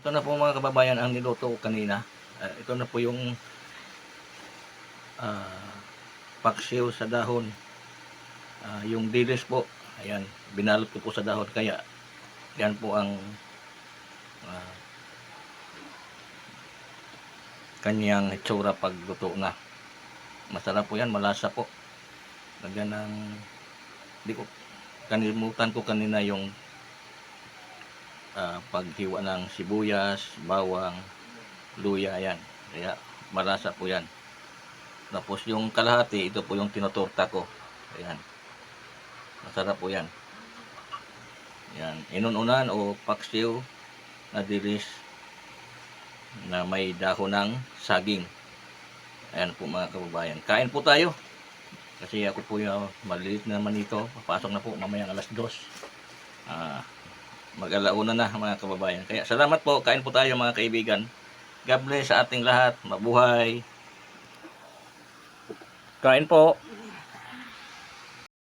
Ito na po mga kababayan ang niluto ko kanina. Ah, ito na po yung ah, paksiw sa dahon. Ah, yung dilis po, ayan, binalot ko po sa dahon. Kaya, yan po ang ah, kanyang itsura pag luto na. Masarap po yan, malasa po. Lagyan ng, di ko, kanimutan ko kanina yung ah, paghiwa ng sibuyas, bawang, luya yan. Kaya malasa po yan. Tapos yung kalahati, ito po yung tinutorta ko. Ayan. Masarap po yan. Yan. Inununan o paksiw na dilis na may dahon ng saging. Ayan po mga kababayan. Kain po tayo. Kasi ako po yung malilit na naman ito. Papasok na po mamayang alas dos. Ah, mag-alauna na mga kababayan. Kaya salamat po. Kain po tayo mga kaibigan. God bless sa ating lahat. Mabuhay. Kain po.